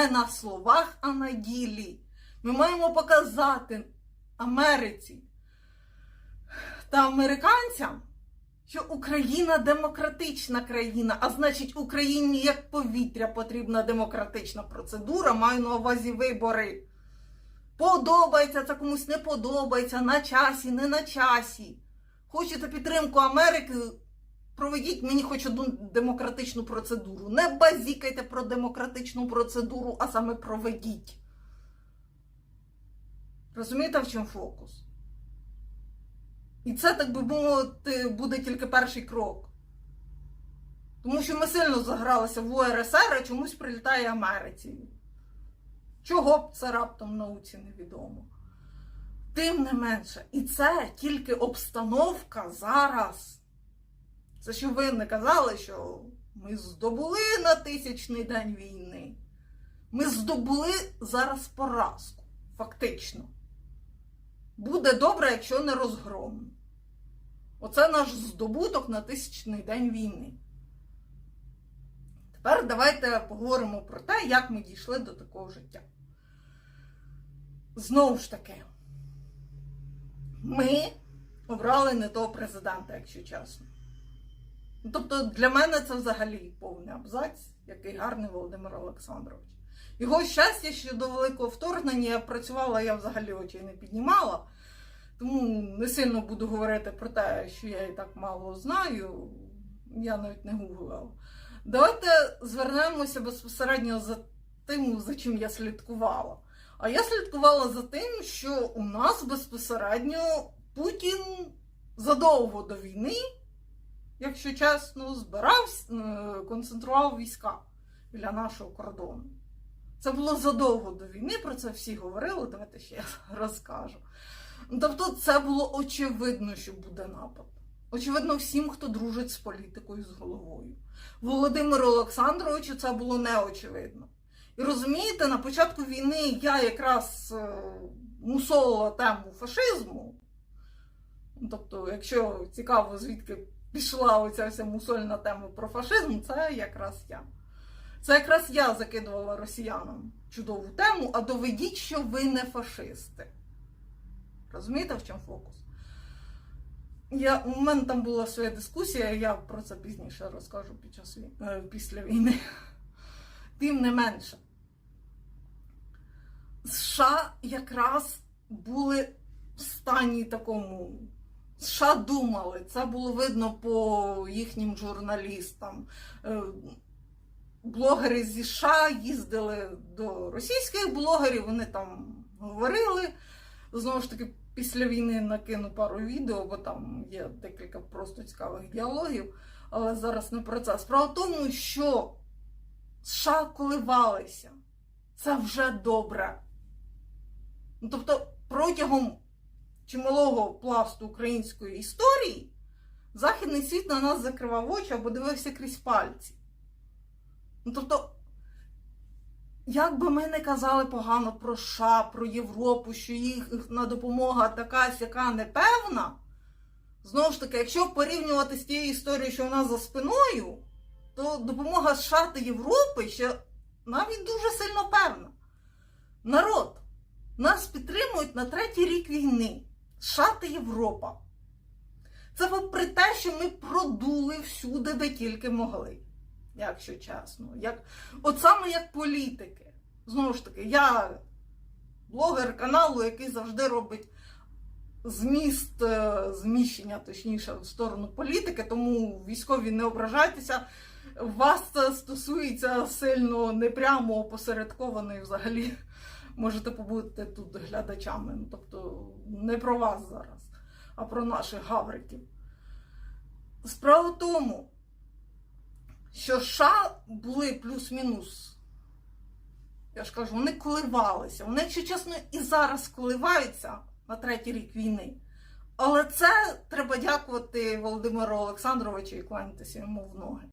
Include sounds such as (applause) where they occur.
не на словах, а на ділі. Ми маємо показати Америці та американцям, що Україна демократична країна, а значить, Україні як повітря потрібна демократична процедура, маю на увазі вибори. Подобається це комусь не подобається, на часі, не на часі. Хочете підтримку Америки? Проведіть мені хоч одну демократичну процедуру. Не базікайте про демократичну процедуру, а саме проведіть. Розумієте, в чому фокус? І це, так би мовити, буде тільки перший крок. Тому що ми сильно загралися в УРСР, а чомусь прилітає Америці. Чого б це раптом науці невідомо. Тим не менше, і це тільки обстановка зараз. Це що ви не казали, що ми здобули на тисячний день війни. Ми здобули зараз поразку, фактично. Буде добре, якщо не розгромимо. Оце наш здобуток на тисячний день війни. Тепер давайте поговоримо про те, як ми дійшли до такого життя. Знову ж таки, ми обрали не того президента, якщо чесно. Тобто для мене це взагалі повний абзац, який гарний Володимир Олександрович. Його щастя, що до великого вторгнення я працювала, я взагалі очей не піднімала. Тому не сильно буду говорити про те, що я і так мало знаю. Я навіть не гуглила. Давайте звернемося безпосередньо за тим, за чим я слідкувала. А я слідкувала за тим, що у нас безпосередньо Путін задовго до війни, якщо чесно, збирав, е, концентрував війська біля нашого кордону. Це було задовго до війни, про це всі говорили. Давайте ще я (laughs) розкажу. Тобто, це було очевидно, що буде напад. Очевидно, всім, хто дружить з політикою з головою. Володимиру Олександровичу це було неочевидно. І розумієте, на початку війни я якраз е, мусолила тему фашизму. Тобто, якщо цікаво, звідки пішла оця вся мусольна тема про фашизм, це якраз я. Це якраз я закидувала росіянам чудову тему, а доведіть, що ви не фашисти. Розумієте, в чому фокус? Я, у мене там була своя дискусія, я про це пізніше розкажу під час е, після війни. Тим не менше, США якраз були в стані такому. США думали, це було видно по їхнім журналістам. Е, Блогери зі США їздили до російських блогерів, вони там говорили. Знову ж таки, після війни накину пару відео, бо там є декілька просто цікавих діалогів. Але зараз не про це. Справа в тому, що США коливалися. Це вже добре. Ну, тобто, протягом чималого пласту української історії Західний світ на нас закривав очі або дивився крізь пальці. Ну, тобто, як би ми не казали погано про США, про Європу, що їхня допомога така сяка непевна, знову ж таки, якщо порівнювати з тією історією, що у нас за спиною, то допомога США та Європи ще навіть дуже сильно певна. Народ, нас підтримують на третій рік війни. США та Європа. Це попри те, що ми продули всюди, де тільки могли якщо чесно. Як, от саме як політики. Знову ж таки, я блогер каналу, який завжди робить зміст е, зміщення, точніше, в сторону політики, тому військові не ображайтеся. Вас це стосується сильно непрямо опосередковано і взагалі можете побути тут глядачами. Ну, тобто не про вас зараз, а про наших гавриків. Справа в тому, що США були плюс-мінус. Я ж кажу, вони коливалися. Вони, якщо чесно, і зараз коливаються на третій рік війни. Але це треба дякувати Володимиру Олександровичу і кланятися йому в ноги.